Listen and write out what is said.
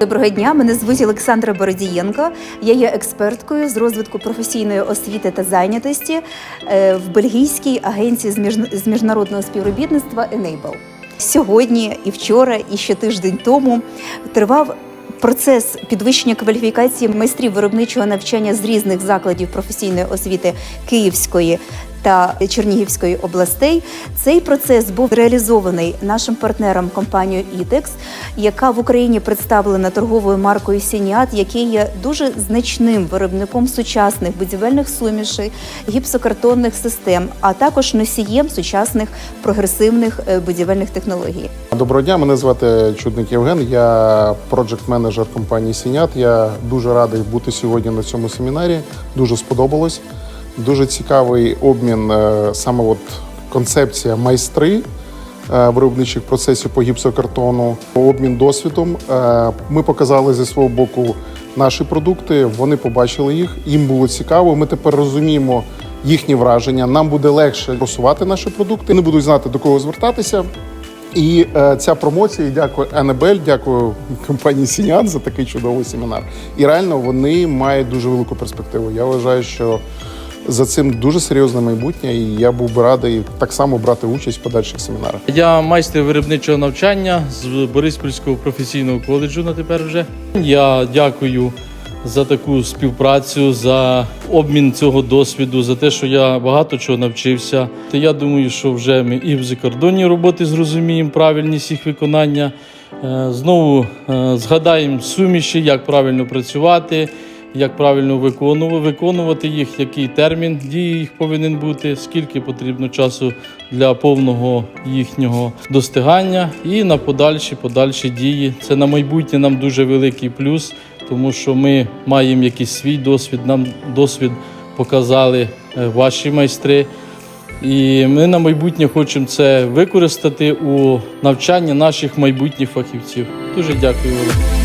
Доброго дня, мене звуть Олександра Бородієнко. Я є експерткою з розвитку професійної освіти та зайнятості е, в бельгійській агенції з міжнародного співробітництва Enable. Сьогодні і вчора, і ще тиждень тому тривав. Процес підвищення кваліфікації майстрів виробничого навчання з різних закладів професійної освіти Київської та Чернігівської областей. Цей процес був реалізований нашим партнером компанією ITEX, яка в Україні представлена торговою маркою Сініат, який є дуже значним виробником сучасних будівельних сумішей, гіпсокартонних систем, а також носієм сучасних прогресивних е, будівельних технологій. Доброго дня, мене звати Чудник Євген. Я проджект-менеджер компанії Сінят. Я дуже радий бути сьогодні на цьому семінарі. Дуже сподобалось. Дуже цікавий обмін, е, саме от концепція майстри е, виробничих процесів по гіпсокартону, обмін досвідом. Е, Ми показали зі свого боку наші продукти. Вони побачили їх. Їм було цікаво. Ми тепер розуміємо їхні враження. Нам буде легше просувати наші продукти. Вони будуть знати до кого звертатися. І е, ця промоція, дякую Енебель, дякую компанії Сінян за такий чудовий семінар. І реально вони мають дуже велику перспективу. Я вважаю, що за цим дуже серйозне майбутнє, і я був би радий так само брати участь в подальших семінарах. Я майстер виробничого навчання з Бориспільського професійного коледжу на тепер вже. Я дякую за таку співпрацю, за обмін цього досвіду, за те, що я багато чого навчився. Та я думаю, що вже ми і в закордонній роботи зрозуміємо правильність їх виконання. Е, Знову е, згадаємо суміші, як правильно працювати, як правильно виконувати, виконувати їх, який термін дії їх повинен бути, скільки потрібно часу для повного їхнього достигання, і на подальші подальші дії. Це на майбутнє нам дуже великий плюс, тому що ми маємо якийсь свій досвід. Нам досвід показали е, ваші майстри. І ми на майбутнє хочемо це використати у навчанні наших майбутніх фахівців. Дуже дякую. Олег.